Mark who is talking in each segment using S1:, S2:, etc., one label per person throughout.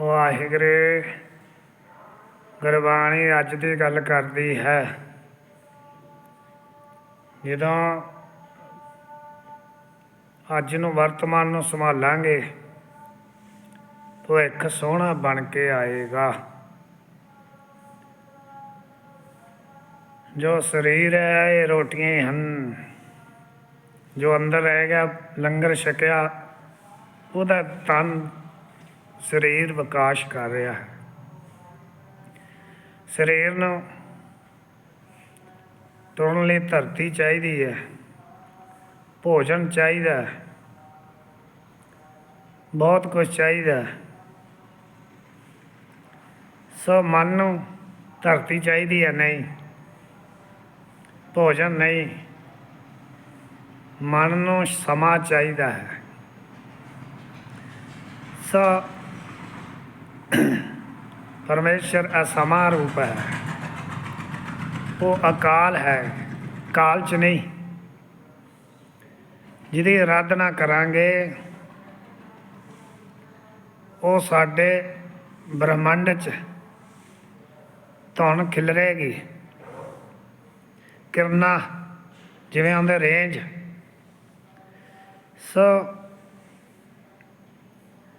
S1: ਵਾਹਿਗੁਰੂ, ਗੁਰਬਾਣੀ ਅੱਜ ਦੀ ਗੱਲ ਕਰਦੀ ਹੈ। ਜਦੋਂ ਅੱਜ ਨੂੰ ਵਰਤਮਾਨ ਨੂੰ ਸੰਭਾਲਾਂਗੇ ਭਵਿੱਖ ਸੋਹਣਾ ਬਣ ਕੇ ਆਏਗਾ। ਜੋ ਸਰੀਰ ਹੈ, ਇਹ ਰੋਟੀਆਂ ਹੀ ਹਨ। ਜੋ ਅੰਦਰ ਰਹਿ ਗਿਆ, ਲੰਗਰ ਛਕਿਆ, ਉਹਦਾ ਤਨ ਸਰੀਰ ਵਿਕਾਸ ਕਰ ਰਿਹਾ ਹੈ। ਸਰੀਰ ਨੂੰ ਤੁਰਨ ਲਈ ਧਰਤੀ ਚਾਹੀਦੀ ਹੈ। ਭੋਜਨ ਚਾਹੀਦਾ ਬਹੁਤ ਕੁਝ ਚਾਹੀਦਾ ਸੋ ਮਨ ਨੂੰ ਧਰਤੀ ਚਾਹੀਦੀ ਹੈ, ਨਹੀਂ। ਭੋਜਨ ਨਹੀਂ। ਮਨ ਨੂੰ ਸਮਾਂ ਚਾਹੀਦਾ ਹੈ। ਸੋ ਪਰਮੇਸ਼ਰ ਅਸਮਾਂ ਰੂਪ ਹੈ। ਉਹ ਅਕਾਲ ਹੈ, ਕਾਲ ਚ ਨਹੀਂ। ਜਿਹਦੀ ਆਰਾਧਨਾ ਕਰਾਂਗੇ, ਉਹ ਸਾਡੇ ਬ੍ਰਹਮੰਡ ਚ ਧੁਨ ਖਿਲਰੇਗੀ। ਕਿਰਨਾਂ ਜਿਵੇਂ ਆਉਂਦੇ ਰੇਂਜ। ਸੋ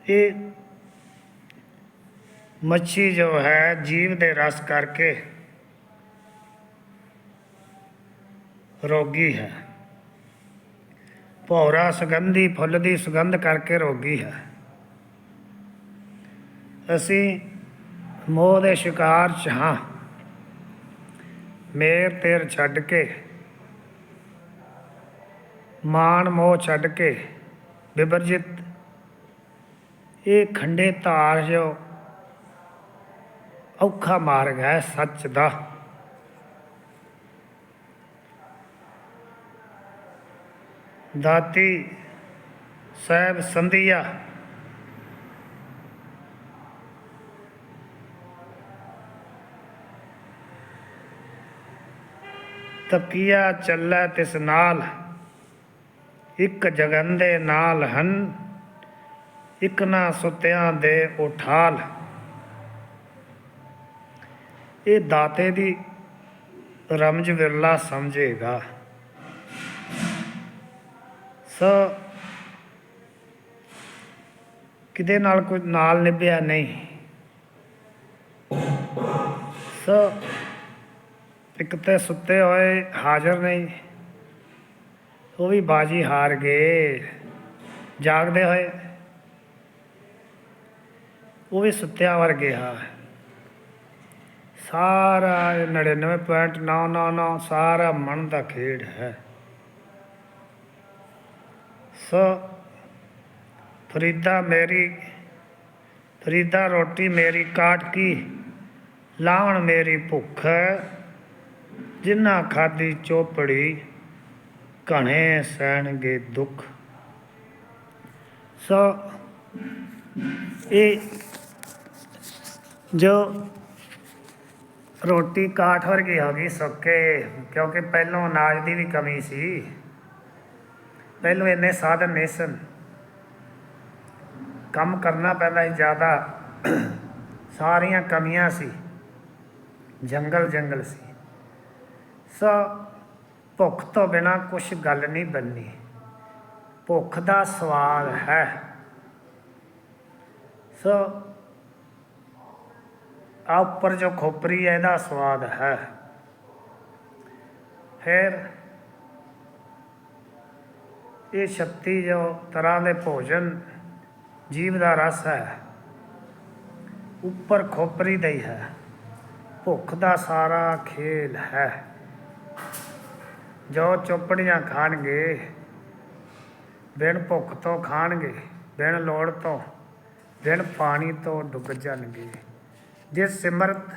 S1: ਇਹ ਮੱਛੀ ਜੋ ਹੈ ਜੀਵ ਦੇ ਰਸ ਕਰਕੇ ਰੋਗੀ ਹੈ। ਭੌਰਾ ਸੁਗੰਧੀ, ਫੁੱਲ ਦੀ ਸੁਗੰਧ ਕਰਕੇ ਰੋਗੀ ਹੈ। ਅਸੀਂ ਮੋਹ ਦੇ ਸ਼ਿਕਾਰ ਚ ਹਾਂ। ਮੇਰ ਤੇਰ ਛੱਡ ਕੇ ਮਾਨ ਮੋਹ ਛੱਡ ਕੇ, ਵਿਵਰਜਿਤ ਇਹ ਖੰਡੇ ਧਾਰ ਜੋ ਔਖਾ ਮਾਰਗ ਹੈ ਸੱਚ ਦਾ। ਦਾਤੀ ਸਾਹਿਬ ਸੰਧੀਆ। ਤਪੀਆ ਚੱਲੈ ਤਿਸ ਨਾਲ, ਇੱਕ ਜਗਨ ਦੇ ਨਾਲ ਹਨ, ਇੱਕ ਨਾ ਸੁੱਤਿਆਂ ਦੇ ਉਠਾਲ। ਇਹ ਦਾਤੇ ਦੀ ਰਮਜ ਵਿਰਲਾ ਸਮਝੇਗਾ। ਸੋ ਕਿਤੇ ਨਾਲ ਕੋਈ ਨਾਲ ਨਿਭਿਆ ਨਹੀਂ। ਸੋ ਇੱਕ ਤੇ ਸੁੱਤੇ ਹੋਏ ਹਾਜ਼ਰ ਨਹੀਂ, ਉਹ ਵੀ ਬਾਜੀ ਹਾਰ ਗਏ, ਜਾਗਦੇ ਹੋਏ। ਉਹ ਵੀ ਸੁੱਤਿਆਂ ਵਰਗੇ ਆ ਸਾਰਾ 99.999 ਸਾਰਾ ਮਨ ਦਾ ਖੇਡ ਹੈ। ਸੋ ਫਰੀਦਾ ਮੇਰੀ, ਫਰੀਦਾ ਰੋਟੀ ਮੇਰੀ ਕਾਟ ਕੀ ਲਾਵਣ ਮੇਰੀ ਭੁੱਖ ਜਿਨ੍ਹਾਂ ਖਾਦੀ ਚੋਪੜੀ, ਘਣੇ ਸਹਿਣਗੇ ਦੁੱਖ। ਸੋ ਇਹ ਜੋ ਰੋਟੀ ਕਾਠ ਵਰਗੀ ਹੋ ਗਈ, ਸੁੱਕੇ, ਕਿਉਂਕਿ ਪਹਿਲੋਂ ਅਨਾਜ ਦੀ ਵੀ ਕਮੀ ਸੀ। ਪਹਿਲੋਂ ਇੰਨੇ ਸਾਧਨ ਨਹੀਂ ਸਨ। ਕੰਮ ਕਰਨਾ ਪੈਂਦਾ ਸੀ ਜ਼ਿਆਦਾ। ਸਾਰੀਆਂ ਕਮੀਆਂ ਸੀ। ਜੰਗਲ ਜੰਗਲ ਸੀ। ਸੋ ਭੁੱਖ ਤੋਂ ਬਿਨਾ ਕੁਝ ਗੱਲ ਨਹੀਂ ਬਣਨੀ। ਭੁੱਖ ਦਾ ਸਵਾਲ ਹੈ। ਸੋ ਆ ਉੱਪਰ ਜੋ ਖੋਪਰੀ ਹੈ ਇਹਦਾ ਸਵਾਦ ਹੈ। ਫਿਰ ਇਹ ਸ਼ਕਤੀ ਜੋ ਤਰ੍ਹਾਂ ਦੇ ਭੋਜਨ ਜੀਵ ਦਾ ਰਸ ਹੈ, ਉੱਪਰ ਖੋਪਰੀ ਦਾ ਹੀ ਹੈ। ਭੁੱਖ ਦਾ ਸਾਰਾ ਖੇਲ ਹੈ। ਜੋ ਚੋਪੜੀਆਂ ਖਾਣਗੇ, ਬਿਨ ਭੁੱਖ ਤੋਂ ਖਾਣਗੇ, ਬਿਨ ਲੋੜ ਤੋਂ, ਬਿਨ ਪਾਣੀ ਤੋਂ ਡੁੱਬ ਜਾਣਗੇ। ਜੇ ਸਿਮਰਤ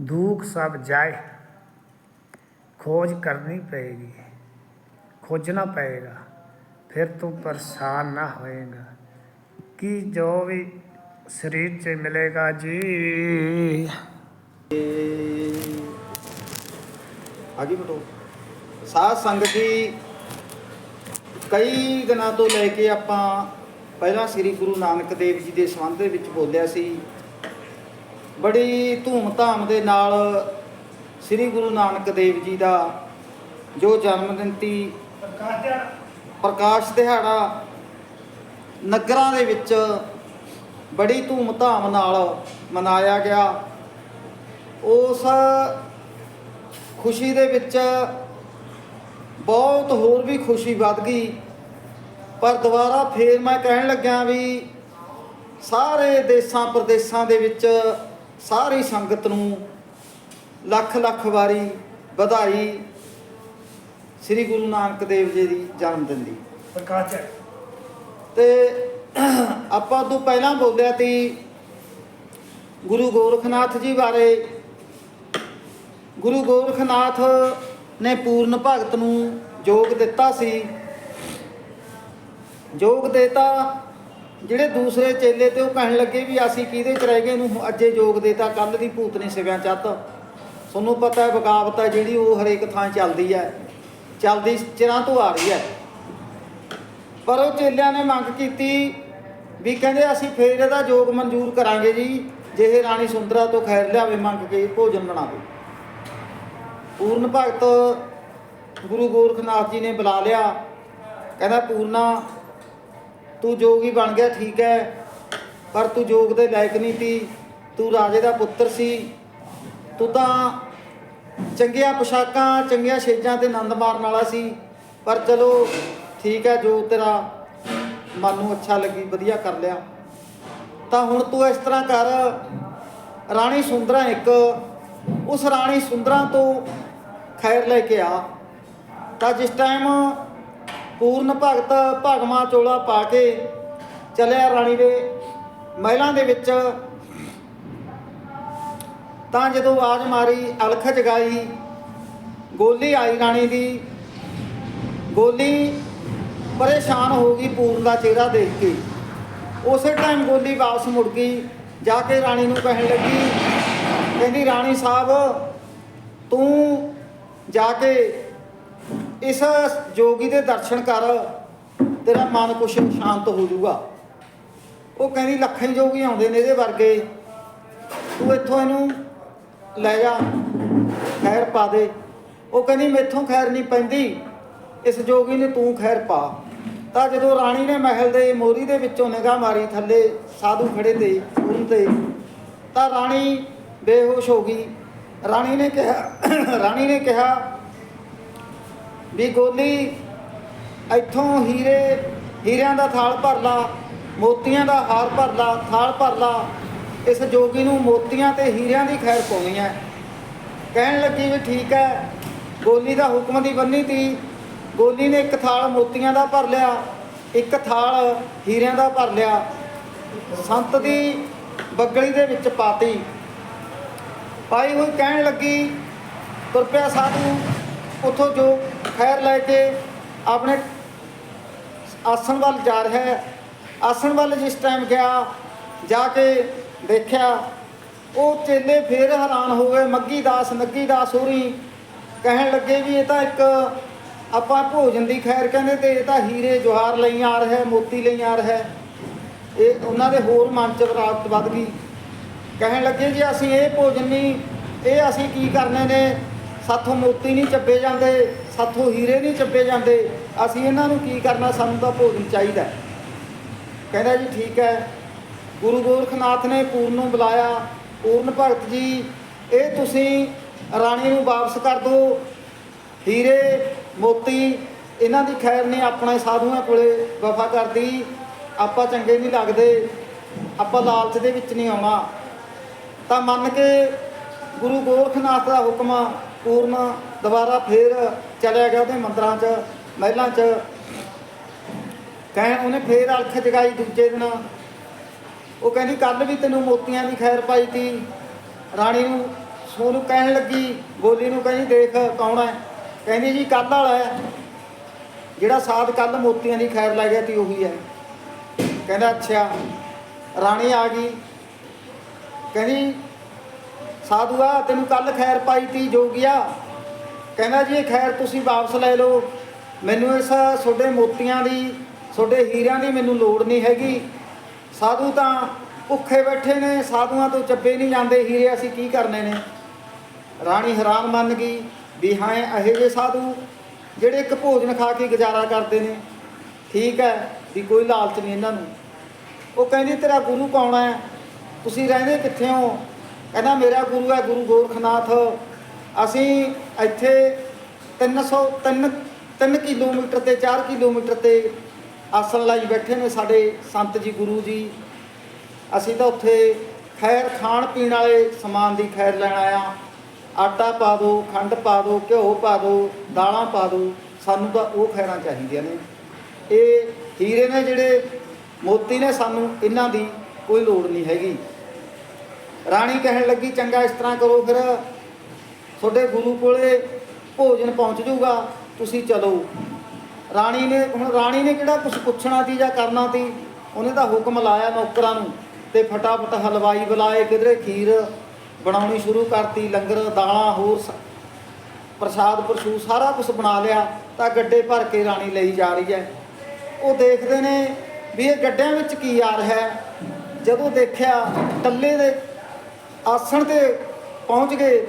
S1: ਦੂਖ ਸਭ ਜਾਏ, ਖੋਜ ਕਰਨੀ ਪਏਗੀ, ਖੋਜਣਾ ਪਏਗਾ, ਫਿਰ ਤੂੰ ਪਰੇਸ਼ਾਨ ਨਾ ਹੋਏਗਾ। ਕਿ ਜੋ ਵੀ ਸਰੀਰ 'ਚ ਮਿਲੇਗਾ ਜੀ।
S2: ਆਗੇ ਬਟੋ। ਸਾਧ ਸੰਗਤ ਜੀ, ਕਈ ਦਿਨਾਂ ਤੋਂ ਲੈ ਕੇ ਆਪਾਂ ਪਹਿਲਾਂ ਸ੍ਰੀ ਗੁਰੂ ਨਾਨਕ ਦੇਵ ਜੀ ਦੇ ਸੰਬੰਧ ਵਿੱਚ ਬੋਲਿਆ ਸੀ ਬੜੀ ਧੂਮ-ਧਾਮ ਦੇ ਨਾਲ ਸ੍ਰੀ ਗੁਰੂ ਨਾਨਕ ਦੇਵ ਜੀ ਦਾ ਜੋ ਜਨਮ ਦਿਨ ਤੀ
S1: ਪ੍ਰਕਾਸ਼ ਦਿਹਾੜਾ
S2: ਨਗਰਾਂ ਦੇ ਵਿੱਚ ਬੜੀ ਧੂਮ-ਧਾਮ ਨਾਲ ਮਨਾਇਆ ਗਿਆ। ਉਸ ਖੁਸ਼ੀ ਦੇ ਵਿੱਚ ਬਹੁਤ ਹੋਰ ਵੀ ਖੁਸ਼ੀ ਵੱਧ ਗਈ। ਪਰ ਦੁਬਾਰਾ ਫੇਰ ਮੈਂ ਕਹਿਣ ਲੱਗਿਆ ਵੀ ਸਾਰੇ ਦੇਸ਼ਾਂ ਪ੍ਰਦੇਸ਼ਾਂ ਦੇ ਵਿੱਚ ਸਾਰੀ ਸੰਗਤ ਨੂੰ ਲੱਖ ਲੱਖ ਵਾਰੀ ਵਧਾਈ ਸ੍ਰੀ ਗੁਰੂ ਨਾਨਕ ਦੇਵ ਜੀ ਦੀ ਜਨਮ ਦਿਨ ਦੀ।
S1: ਪ੍ਰਕਾਸ਼ ਦਿਹਾੜਾ
S2: ਤੇ ਆਪਾਂ ਤੋਂ ਪਹਿਲਾਂ ਬੋਲਿਆ ਤੀ ਗੁਰੂ ਗੋਰਖਨਾਥ ਜੀ ਬਾਰੇ। ਗੁਰੂ ਗੋਰਖਨਾਥ ਨੇ ਪੂਰਨ ਭਗਤ ਨੂੰ ਯੋਗ ਦਿੱਤਾ ਸੀ। ਯੋਗ ਦੇਤਾ ਜਿਹੜੇ ਦੂਸਰੇ ਚੇਲੇ ਤੇ ਉਹ ਕਹਿਣ ਲੱਗੇ ਵੀ ਅਸੀਂ ਕਿਹਦੇ ਚ ਰਹਿ ਗਏ ਨੂੰ? ਅੱਜੇ ਯੋਗ ਦੇਤਾ ਕੱਲ ਦੀ ਭੂਤਨੀ ਸਿਵਿਆਂ ਚੱਤ। ਤੁਹਾਨੂੰ ਪਤਾ ਹੈ, ਬਗਾਵਤ ਹੈ ਜਿਹੜੀ ਉਹ ਹਰੇਕ ਥਾਂ ਚੱਲਦੀ ਹੈ। ਚੱਲਦੀ ਚਿਰਾਂ ਤੋਂ ਆ ਰਹੀ ਹੈ। ਪਰ ਉਹ ਚੇਲਿਆਂ ਨੇ ਮੰਗ ਕੀਤੀ ਵੀ ਕਹਿੰਦੇ ਅਸੀਂ ਫੇਰ ਇਹਦਾ ਯੋਗ ਮਨਜ਼ੂਰ ਕਰਾਂਗੇ ਜੀ। ਜੇ ਇਹ ਰਾਣੀ ਸੁੰਦਰਾ ਤੋਂ ਖੈਰ ਲਿਆਵੇ, ਮੰਗ ਕੇ ਭੋਜਨ ਬਣਾਵੇ। ਪੂਰਨ ਭਗਤ ਗੁਰੂ ਗੋਰਖਨਾਥ ਜੀ ਨੇ ਬੁਲਾ ਲਿਆ। ਕਹਿੰਦਾ ਪੂਰਨਾ ਤੂੰ ਜੋਗੀ ਬਣ ਗਿਆ, ਠੀਕ ਹੈ। ਪਰ ਤੂੰ ਜੋਗ ਦੇ ਲਾਇਕ ਨਹੀਂ ਤੀ ਤੂੰ ਰਾਜੇ ਦਾ ਪੁੱਤਰ ਸੀ। ਤੂੰ ਤਾਂ ਚੰਗੀਆਂ ਪੋਸ਼ਾਕਾਂ, ਚੰਗੀਆਂ ਛੇਜਾਂ ਤੇ ਆਨੰਦ ਮਾਰਨ ਵਾਲਾ ਸੀ। ਪਰ ਚਲੋ, ਠੀਕ ਹੈ, ਜੋ ਤੇਰਾ ਮਨ ਨੂੰ ਅੱਛਾ ਲੱਗੀ, ਵਧੀਆ ਕਰ ਲਿਆ। ਤਾਂ ਹੁਣ ਤੂੰ ਇਸ ਤਰ੍ਹਾਂ ਕਰ। ਰਾਣੀ ਸੁੰਦਰਾ ਇੱਕ, ਉਸ ਰਾਣੀ ਸੁੰਦਰਾ ਤੋਂ ਖੈਰ ਲੈ ਕੇ ਆ। ਤਾਂ ਜਿਸ ਟਾਈਮ ਪੂਰਨ ਭਗਤ ਭਗਵਾ ਚੋਲਾ ਪਾ ਕੇ ਚੱਲਿਆ ਰਾਣੀ ਦੇ ਮਹਿਲਾਂ ਦੇ ਵਿੱਚ। ਤਾਂ ਜਦੋਂ ਆਵਾਜ਼ ਮਾਰੀ ਅਲਖ ਜਗਾਈ, ਗੋਲੀ ਆਈ ਰਾਣੀ ਦੀ। ਗੋਲੀ ਪਰੇਸ਼ਾਨ ਹੋ ਗਈ ਪੂਰਨ ਦਾ ਚਿਹਰਾ ਦੇਖ ਕੇ। ਉਸੇ ਟਾਈਮ ਗੋਲੀ ਵਾਪਸ ਮੁੜ ਗਈ, ਜਾ ਕੇ ਰਾਣੀ ਨੂੰ ਕਹਿਣ ਲੱਗੀ, ਕਹਿੰਦੀ ਰਾਣੀ ਸਾਹਿਬ, ਤੂੰ ਜਾ ਕੇ ਇਸ ਜੋਗੀ ਦੇ ਦਰਸ਼ਨ ਕਰ ਤੇਰਾ ਮਨ ਕੁਛ ਸ਼ਾਂਤ ਹੋ ਜਾਊਗਾ। ਉਹ ਕਹਿੰਦੀ ਲੱਖਾਂ ਹੀ ਜੋਗੀ ਆਉਂਦੇ ਨੇ ਇਹਦੇ ਵਰਗੇ। ਤੂੰ ਇੱਥੋਂ ਇਹਨੂੰ ਲੈ ਜਾ, ਖੈਰ ਪਾ ਦੇ। ਉਹ ਕਹਿੰਦੀ ਮੈਥੋਂ ਖੈਰ ਨਹੀਂ ਪੈਂਦੀ, ਇਸ ਜੋਗੀ ਨੇ ਤੂੰ ਖੈਰ ਪਾ। ਤਾਂ ਜਦੋਂ ਰਾਣੀ ਨੇ ਮਹਿਲ ਦੇ ਮੋਰੀ ਦੇ ਵਿੱਚੋਂ ਨਿਗਾਹ ਮਾਰੀ ਥੱਲੇ ਸਾਧੂ ਖੜੇ ਤੇ ਪੂਰਨ ਤੇ, ਤਾਂ ਰਾਣੀ ਬੇਹੋਸ਼ ਹੋ ਗਈ। ਰਾਣੀ ਨੇ ਕਿਹਾ, ਰਾਣੀ ਨੇ ਕਿਹਾ ਵੀ ਗੋਲੀ ਇੱਥੋਂ ਹੀਰੇ, ਹੀਰਿਆਂ ਦਾ ਥਾਲ ਭਰ ਲਾ, ਮੋਤੀਆਂ ਦਾ ਹਾਰ ਭਰ ਲਾ, ਥਾਲ ਭਰ ਲਾ, ਇਸ ਜੋਗੀ ਨੂੰ ਮੋਤੀਆਂ ਤੇ ਹੀਰਿਆਂ ਦੀ ਖੈਰ ਪਾਉਣੀ ਹੈ। ਕਹਿਣ ਲੱਗੀ ਵੀ ਠੀਕ ਹੈ, ਗੋਲੀ ਦਾ ਹੁਕਮ ਦੀ ਬੰਨੀ ਤੀ। ਗੋਲੀ ਨੇ ਇੱਕ ਥਾਲ ਮੋਤੀਆਂ ਦਾ ਭਰ ਲਿਆ, ਇੱਕ ਥਾਲ ਹੀਰਿਆਂ ਦਾ ਭਰ ਲਿਆ। ਸੰਤ ਦੀ ਬੱਗਲੀ ਦੇ ਵਿੱਚ ਪਾਤੀ। ਪਾਈ ਹੋਈ ਕਹਿਣ ਲੱਗੀ, ਤੁਰ ਪਿਆ ਸਾਧੂ, ਉਥੋਂ ਜੋ ਖੈਰ ਲੈ ਕੇ ਆਪਣੇ ਆਸਣ ਵੱਲ ਜਾ ਰਿਹਾ ਹੈ। ਆਸਣ ਵੱਲ ਜਿਸ ਟਾਈਮ ਗਿਆ ਜਾ ਕੇ ਦੇਖਿਆ ਉਹ ਚੇਲੇ ਫੇਰ ਹੈਰਾਨ ਹੋ ਗਏ। ਮੱਗੀ ਦਾਸ ਨੱਗੀ ਦਾਸ ਹੋਰੀ ਕਹਿਣ ਲੱਗੇ ਵੀ ਇਹ ਤਾਂ ਇੱਕ ਆਪਾਂ ਭੋਜਨ ਦੀ ਖੈਰ ਕਹਿੰਦੇ ਤੇ ਇਹ ਤਾਂ ਹੀਰੇ ਜਵਾਹਰ ਲਈ ਆ ਰਿਹਾ ਹੈ, ਮੋਤੀ ਲਈ ਆ ਰਿਹਾ ਹੈ। ਇਹ ਉਹਨਾਂ ਦੇ ਹੋਰ ਮਨ ਚ ਵਿਰਾਗਤ ਵੱਧ ਗਈ। ਕਹਿਣ ਲੱਗੇ ਜੀ ਅਸੀਂ ਇਹ ਭੋਜਨ ਨਹੀਂ ਇਹ ਅਸੀਂ ਕੀ ਕਰਨੇ ਨੇ? ਸਾਥੋਂ ਮੋਤੀ ਨਹੀਂ ਚੱਬੇ ਜਾਂਦੇ। ਸਾਥੋਂ ਹੀਰੇ ਨਹੀਂ ਚੱਪੇ ਜਾਂਦੇ। ਅਸੀਂ ਇਹਨਾਂ ਨੂੰ ਕੀ ਕਰਨਾ? ਸਾਨੂੰ ਤਾਂ ਭੋਜਨ ਚਾਹੀਦਾ ਕਹਿੰਦਾ ਜੀ, ਠੀਕ ਹੈ। ਗੁਰੂ ਗੋਰਖਨਾਥ ਨੇ ਪੂਰਨ ਨੂੰ ਬੁਲਾਇਆ। ਪੂਰਨ ਭਗਤ ਜੀ, ਇਹ ਤੁਸੀਂ ਰਾਣੀ ਨੂੰ ਵਾਪਸ ਕਰ ਦਿਓ। ਹੀਰੇ, ਮੋਤੀ, ਇਹਨਾਂ ਦੀ ਖੈਰ ਨੇ ਆਪਣੇ ਸਾਧੂਆਂ ਕੋਲੇ ਵਫਾ ਕਰਦੀ ਆਪਾਂ ਚੰਗੇ ਨਹੀਂ ਲੱਗਦੇ। ਆਪਾਂ ਲਾਲਚ ਦੇ ਵਿੱਚ ਨਹੀਂ ਆਉਣਾ। ਤਾਂ ਮੰਨ ਕੇ ਗੁਰੂ ਗੋਰਖਨਾਥ ਦਾ ਹੁਕਮ ਪੂਰਨ ਦੁਬਾਰਾ ਫੇਰ ਚਲਿਆ ਗਿਆ ਉਹਦੇ ਮੰਦਰਾਂ 'ਚ, ਮਹਿਲਾਂ 'ਚ। ਕਹਿਣ ਉਹਨੇ ਫੇਰ ਅਲਖ ਜਗਾਈ ਦੂਜੇ ਦਿਨ। ਉਹ ਕਹਿੰਦੀ ਕੱਲ ਵੀ ਤੈਨੂੰ ਮੋਤੀਆਂ ਦੀ ਖੈਰ ਪਾਈ ਤੀ। ਰਾਣੀ ਨੂੰ ਸੋਨੂੰ ਕਹਿਣ ਲੱਗੀ, ਗੋਲੀ ਨੂੰ ਕਹਿੰਦੀ, ਦੇਖ ਕੌਣ ਹੈ? ਕਹਿੰਦੀ ਜੀ ਕੱਲ ਵਾਲਾ ਹੈ। ਜਿਹੜਾ ਸਾਧ ਕੱਲ ਮੋਤੀਆਂ ਦੀ ਖੈਰ ਲੈ ਗਿਆ ਤੀ, ਉਹੀ ਹੈ। ਕਹਿੰਦਾ, ਅੱਛਾ, ਰਾਣੀ ਆ ਗਈ। ਕਹਿੰਦੀ, ਸਾਧੂਆ, ਤੈਨੂੰ ਕੱਲ ਖੈਰ ਪਾਈ ਤੀ, ਜੋਗੀਆ। ਕਹਿੰਦਾ ਜੀ, ਇਹ ਖੈਰ ਤੁਸੀਂ ਵਾਪਸ ਲੈ ਲਓ। ਮੈਨੂੰ ਇਸ ਤੁਹਾਡੇ ਮੋਤੀਆਂ ਦੀ, ਤੁਹਾਡੇ ਹੀਰਿਆਂ ਦੀ ਮੈਨੂੰ ਲੋੜ ਨਹੀਂ ਹੈਗੀ। ਸਾਧੂ ਤਾਂ ਭੁੱਖੇ ਬੈਠੇ ਨੇ, ਸਾਧੂਆਂ ਤੋਂ ਚੱਬੇ ਨਹੀਂ ਜਾਂਦੇ। ਹੀਰੇ ਅਸੀਂ ਕੀ ਕਰਨੇ ਨੇ? ਰਾਣੀ ਹੈਰਾਨ ਮੰਨ ਗਈ ਵੀ ਹਾਂ, ਇਹੋ ਜਿਹੇ ਸਾਧੂ ਜਿਹੜੇ ਇੱਕ ਭੋਜਨ ਖਾ ਕੇ ਗੁਜ਼ਾਰਾ ਕਰਦੇ ਨੇ। ਠੀਕ ਹੈ ਵੀ ਕੋਈ ਲਾਲਚ ਨਹੀਂ ਇਹਨਾਂ ਨੂੰ। ਉਹ ਕਹਿੰਦੀ, ਤੇਰਾ ਗੁਰੂ ਕੌਣ ਹੈ? ਤੁਸੀਂ ਰਹਿੰਦੇ ਕਿੱਥੇ ਹੋ? ਕਹਿੰਦਾ, ਮੇਰਾ ਗੁਰੂ ਹੈ ਗੁਰੂ ਗੋਰਖਨਾਥ। ਅਸੀਂ ਇੱਥੇ 300 3 3 ਕਿਲੋਮੀਟਰ ਤੇ 4 ਕਿਲੋਮੀਟਰ ਤੇ ਆਸਣ ਲਾਈ ਬੈਠੇ ਨੇ ਸਾਡੇ ਸੰਤ ਜੀ, ਗੁਰੂ ਜੀ। ਅਸੀਂ ਤਾਂ ਉੱਥੇ ਖੈਰ ਖਾਣ ਪੀਣ ਵਾਲੇ ਸਮਾਨ ਦੀ ਖੈਰ ਲੈਣ ਆਇਆ ਆਟਾ ਪਾ ਦਿਓ ਖੰਡ ਪਾ ਦਿਓ ਘਿਓ ਪਾ ਦਿਓ ਦਾਲਾਂ ਪਾ ਦਿਓ ਸਾਨੂੰ ਤਾਂ ਉਹ ਖੈਰਾਂ ਚਾਹੀਦੀਆਂ ਨੇ। ਇਹ ਹੀਰੇ ਨੇ ਜਿਹੜੇ ਮੋਤੀ ਨੇ ਸਾਨੂੰ, ਇਹਨਾਂ ਦੀ ਕੋਈ ਲੋੜ ਨਹੀਂ ਹੈਗੀ। ਰਾਣੀ ਕਹਿਣ ਲੱਗੀ, ਚੰਗਾ ਇਸ ਤਰ੍ਹਾਂ ਕਰੋ ਫਿਰ। ਤੁਹਾਡੇ ਗੁਰੂ ਕੋਲੇ ਭੋਜਨ ਪਹੁੰਚ ਜਾਊਗਾ, ਤੁਸੀਂ ਚਲੋ। ਰਾਣੀ ਨੇ, ਹੁਣ ਰਾਣੀ ਨੇ ਕਿਹੜਾ ਕੁਝ ਪੁੱਛਣਾ ਸੀ ਜਾਂ ਕਰਨਾ ਸੀ? ਉਹਨੇ ਤਾਂ ਹੁਕਮ ਲਾਇਆ ਨੌਕਰਾਂ ਨੂੰ ਤੇ ਫਟਾਫਟ ਹਲਵਾਈ ਬੁਲਾਏ, ਕਿਧਰੇ ਖੀਰ ਬਣਾਉਣੀ ਸ਼ੁਰੂ ਕਰਤੀ, ਲੰਗਰ, ਦਾਲਾਂ, ਹੋਰ ਸ- ਪ੍ਰਸ਼ਾਦ, ਪ੍ਰਸ਼ੂ, ਸਾਰਾ ਕੁਝ ਬਣਾ ਲਿਆ, ਤਾਂ ਗੱਡੇ ਭਰ ਕੇ ਰਾਣੀ ਲਈ ਜਾ ਰਹੀ ਹੈ। ਉਹ ਦੇਖਦੇ ਨੇ ਵੀ ਇਹ ਗੱਡਿਆਂ ਵਿੱਚ ਕੀ ਆ ਰਿਹਾ ਜਦੋਂ ਦੇਖਿਆ, ਟੱਲੇ ਦੇ ਆਸਣ ਤੇ ਪਹੁੰਚ ਗਏ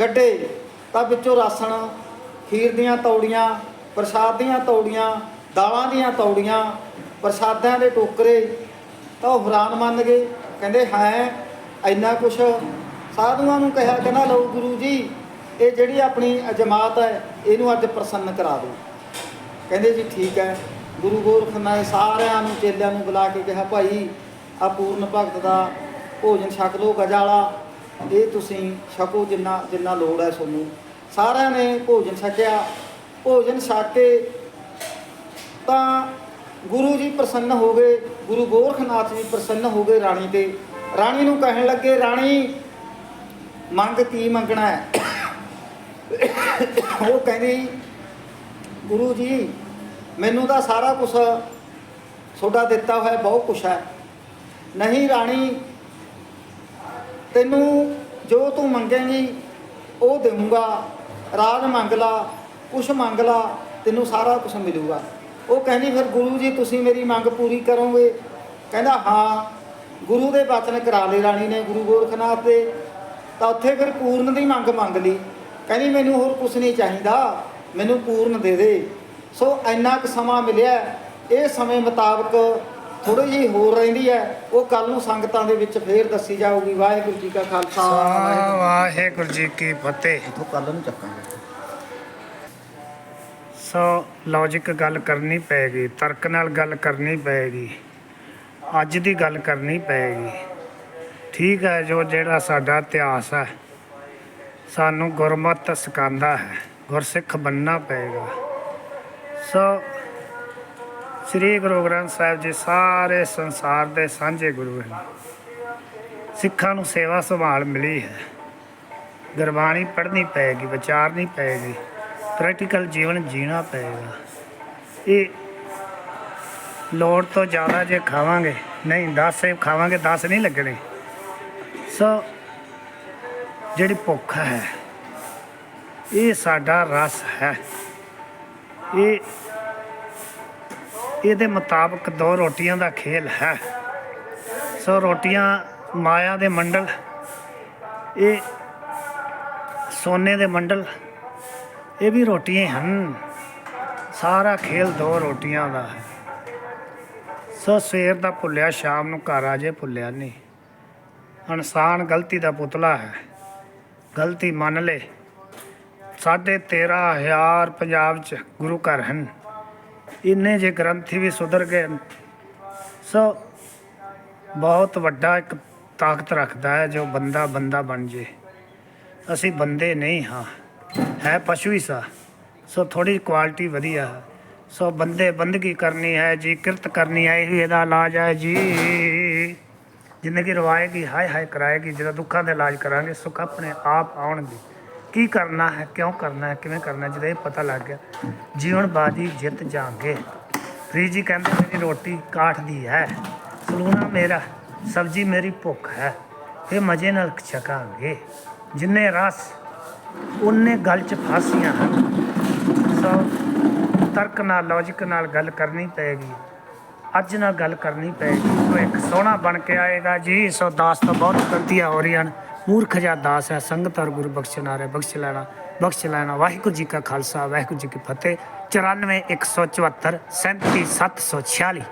S2: ਗੱਡੇ, ਤਾਂ ਵਿੱਚੋਂ ਰਾਸਣ, ਖੀਰ ਦੀਆਂ ਤੌੜੀਆਂ, ਪ੍ਰਸ਼ਾਦ ਦੀਆਂ ਤੌੜੀਆਂ, ਦਾਲਾਂ ਦੀਆਂ ਤੌੜੀਆਂ, ਪ੍ਰਸ਼ਾਦਾਂ ਦੇ ਟੋਕਰੇ, ਤਾਂ ਉਹ ਹੈਰਾਨ ਮੰਨ ਗਏ, ਕਹਿੰਦੇ ਹੈ, ਇੰਨਾ ਕੁਛ? ਸਾਧੂਆਂ ਨੂੰ ਕਿਹਾ ਕਹਿੰਦਾ, ਲਓ ਗੁਰੂ ਜੀ, ਇਹ ਜਿਹੜੀ ਆਪਣੀ ਜਮਾਤ ਹੈ, ਇਹਨੂੰ ਅੱਜ ਪ੍ਰਸੰਨ ਕਰਾ ਦਿਓ। ਕਹਿੰਦੇ ਜੀ, ਠੀਕ ਹੈ। ਗੁਰੂ ਗੋਰਖਨਾਥ ਨੇ ਸਾਰਿਆਂ ਨੂੰ, ਚੇਲਿਆਂ ਨੂੰ ਬੁਲਾ ਕੇ ਕਿਹਾ, ਭਾਈ ਆ ਪੂਰਨ ਭਗਤ ਦਾ ਭੋਜਨ ਛਕ ਲਓ, ਗਜਾਲਾ। ਇਹ ਤੁਸੀਂ ਛਕੋ ਜਿੰਨਾ ਜਿੰਨਾ ਲੋੜ ਹੈ ਤੁਹਾਨੂੰ। ਸਾਰਿਆਂ ਨੇ ਭੋਜਨ ਛਕਿਆ। ਭੋਜਨ ਛਕ ਕੇ ਤਾਂ ਗੁਰੂ ਜੀ ਪ੍ਰਸੰਨ ਹੋ ਗਏ। ਗੁਰੂ ਗੋਰਖਨਾਥ ਜੀ ਪ੍ਰਸੰਨ ਹੋ ਗਏ ਰਾਣੀ ਤੇ। ਰਾਣੀ ਨੂੰ ਕਹਿਣ ਲੱਗੇ, ਰਾਣੀ, ਮੰਗ ਕੀ ਮੰਗਣਾ ਹੈ? ਉਹ ਕਹਿੰਦੀ, ਗੁਰੂ ਜੀ, ਮੈਨੂੰ ਤਾਂ ਸਾਰਾ ਕੁਝ ਤੁਹਾਡਾ ਦਿੱਤਾ ਹੋਇਆ, ਬਹੁਤ ਕੁਛ ਹੈ। ਨਹੀਂ, ਰਾਣੀ ਤੈਨੂੰ ਜੋ ਤੂੰ ਮੰਗੇਂਗੀ, ਉਹ ਦੇਵਾਂਗਾ ਰਾਜ ਮੰਗ ਲਾ, ਕੁਛ ਮੰਗ ਲਾ, ਤੈਨੂੰ ਸਾਰਾ ਕੁਝ ਮਿਲੂਗਾ। ਉਹ ਕਹਿੰਦੀ, ਫਿਰ ਗੁਰੂ ਜੀ, ਤੁਸੀਂ ਮੇਰੀ ਮੰਗ ਪੂਰੀ ਕਰੋਗੇ? ਕਹਿੰਦਾ, ਹਾਂ, ਗੁਰੂ ਦੇ ਬਚਨ ਕਰਾ ਲਏ ਰਾਣੀ ਨੇ ਗੁਰੂ ਗੋਰਖਨਾਥ ਦੇ। ਤਾਂ ਉੱਥੇ ਫਿਰ ਪੂਰਨ ਦੀ ਮੰਗ ਮੰਗ ਲਈ। ਕਹਿੰਦੀ, ਮੈਨੂੰ ਹੋਰ ਕੁਝ ਨਹੀਂ ਚਾਹੀਦਾ, ਮੈਨੂੰ ਪੂਰਨ ਦੇ ਦੇ। ਸੋ ਇੰਨਾ ਕੁ ਸਮਾਂ ਮਿਲਿਆ। ਇਹ ਸਮੇਂ ਮੁਤਾਬਕ ਥੋੜੀ ਜਿਹੀ ਹੋਰ ਰਹਿੰਦੀ ਹੈ ਉਹ ਕੱਲ ਨੂੰ ਸੰਗਤਾਂ ਦੇ ਵਿੱਚ ਫੇਰ ਦੱਸੀ ਜਾਊਗੀ ਵਾਹਿਗੁਰੂ ਜੀ ਕਾ ਖਾਲਸਾ
S1: ਵਾਹਿਗੁਰੂ ਜੀ ਕੀ ਫਤਿਹ।
S2: ਇਥੋਂ ਕੱਲ ਨੂੰ ਚੱਕਾਂਗੇ।
S1: ਸੋ ਲੌਜੀਕ ਗੱਲ ਕਰਨੀ ਪਏਗੀ ਤਰਕ ਨਾਲ ਗੱਲ ਕਰਨੀ ਪਏਗੀ ਅੱਜ ਦੀ ਗੱਲ ਕਰਨੀ ਪਏਗੀ। ਠੀਕ ਹੈ ਜੋ ਜਿਹੜਾ ਸਾਡਾ ਇਤਿਹਾਸ ਹੈ ਸਾਨੂੰ ਗੁਰਮਤਿ ਸਿਖਾਉਂਦਾ ਹੈ ਗੁਰਸਿੱਖ ਬੰਨਣਾ ਪਏਗਾ। ਸੋ ਸ੍ਰੀ ਗੁਰੂ ਗ੍ਰੰਥ ਸਾਹਿਬ ਜੀ ਸਾਰੇ ਸੰਸਾਰ ਦੇ ਸਾਂਝੇ ਗੁਰੂ ਹਨ। ਸਿੱਖਾਂ ਨੂੰ ਸੇਵਾ ਸੰਭਾਲ ਮਿਲੀ ਹੈ। ਗੁਰਬਾਣੀ ਪੜ੍ਹਨੀ ਪਏਗੀ, ਵਿਚਾਰਨੀ ਪਏਗੀ ਪ੍ਰੈਕਟੀਕਲ ਜੀਵਨ ਜੀਣਾ ਪਏਗਾ। ਇਹ ਲੋੜ ਤੋਂ ਜ਼ਿਆਦਾ ਜੇ ਖਾਵਾਂਗੇ, ਨਹੀਂ 10 ਸੇਬ ਖਾਵਾਂਗੇ 10 ਨਹੀਂ ਲੱਗਣੇ। ਸੋ ਜਿਹੜੀ ਭੁੱਖ ਹੈ, ਇਹ ਸਾਡਾ ਰਸ ਹੈ। ਇਹ ਇਹਦੇ ਮੁਤਾਬਕ ਦੋ ਰੋਟੀਆਂ ਦਾ ਖੇਲ ਹੈ। ਸੋ ਰੋਟੀਆਂ ਮਾਇਆ ਦੇ ਮੰਡਲ, ਇਹ ਸੋਨੇ ਦੇ ਮੰਡਲ, ਇਹ ਵੀ ਰੋਟੀਆਂ ਹਨ। ਸਾਰਾ ਖੇਲ ਦੋ ਰੋਟੀਆਂ ਦਾ ਹੈ। ਸੋ ਸਵੇਰ ਦਾ ਭੁੱਲਿਆ, ਸ਼ਾਮ ਨੂੰ ਘਰ ਆ ਜੇ ਭੁੱਲਿਆ ਨਹੀਂ। ਇਨਸਾਨ ਗਲਤੀ ਦਾ ਪੁਤਲਾ ਹੈ। ਗਲਤੀ ਮੰਨ ਲੇ। ਸਾਢੇ 13000 ਪੰਜਾਬ ਚ ਗੁਰੂ ਘਰ ਹਨ। ਇੰਨੇ ਜੇ ਗ੍ਰੰਥੀ ਵੀ ਸੁਧਰ ਗਏ, ਸੋ ਬਹੁਤ ਵੱਡਾ ਇੱਕ ਤਾਕਤ ਰੱਖਦਾ ਹੈ ਜੋ ਬੰਦਾ ਬੰਦਾ ਬਣ ਜੇ। ਅਸੀਂ ਬੰਦੇ ਨਹੀਂ ਹਾਂ, ਹੈ ਪਸ਼ੂ ਹੀ ਸਾ, ਸੋ ਥੋੜੀ ਕੁਆਲਿਟੀ ਵਧੀਆ ਹੈ। ਸੋ ਬੰਦੇ ਬੰਦਗੀ ਕਰਨੀ ਹੈ ਜੀ, ਕਿਰਤ ਕਰਨੀ ਹੈ, ਇਹੀ ਇਹਦਾ ਇਲਾਜ ਹੈ ਜੀ। ਜ਼ਿੰਦਗੀ ਰਵਾਏਗੀ, ਹਾਏ ਹਾਏ ਕਰਾਏਗੀ, ਜਦੋਂ ਦੁੱਖਾਂ ਦਾ ਇਲਾਜ ਕਰਾਂਗੇ, ਸੁੱਖ ਆਪਣੇ ਆਪ ਆਉਣਗੇ। ਕੀ ਕਰਨਾ ਹੈ ਕਿਉਂ ਕਰਨਾ ਹੈ ਕਿਵੇਂ ਕਰਨਾ ਹੈ, ਜਦੋਂ ਇਹ ਪਤਾ ਲੱਗ ਗਿਆ ਜੀਵਨ ਬਾਜੀ ਜਿੱਤ ਜਾਗੇ ਫਰੀ ਜੀ ਕਹਿੰਦੇ ਮੇਰੀ ਰੋਟੀ ਕਾਠ ਦੀ ਹੈ ਸਲੂਣਾ ਮੇਰਾ ਸਬਜੀ ਮੇਰੀ ਭੁੱਖ ਹੈ ਇਹ ਮਜੇ ਨਾਲ ਛਕਾਂਗੇ। ਜਿੰਨੇ ਰਸ ਉਹਨੇ ਗੱਲ ਚ ਫਾਸੀਆਂ ਹਨ। ਸੋ ਤਰਕ ਨਾਲ ਲੌਜੀਕ ਨਾਲ ਗੱਲ ਕਰਨੀ ਪਏਗੀ ਅੱਜ ਨਾਲ ਗੱਲ ਕਰਨੀ ਪਏਗੀ। ਉਹ ਇੱਕ ਸੋਹਣਾ ਬਣ ਕੇ ਆਏਗਾ ਜੀ ਸੋ ਦਾਸ ਤੋਂ ਬਹੁਤ ਗਲਤੀਆਂ ਹੋ ਰਹੀਆਂ ਹਨ। ਮੂਰਖ ਜਿਹਾ ਦਾਸ ਹੈ, ਸੰਗਤ ਔਰ ਗੁਰੂ ਬਖਸ਼ਣ ਹੈ ਬਖਸ਼ ਲੈਣਾ ਬਖਸ਼ ਲੈਣਾ। ਵਾਹਿਗੁਰੂ ਜੀ ਕਾ ਖਾਲਸਾ, ਵਾਹਿਗੁਰੂ ਜੀ ਕੀ ਫਤਿਹ। 94 174 37 746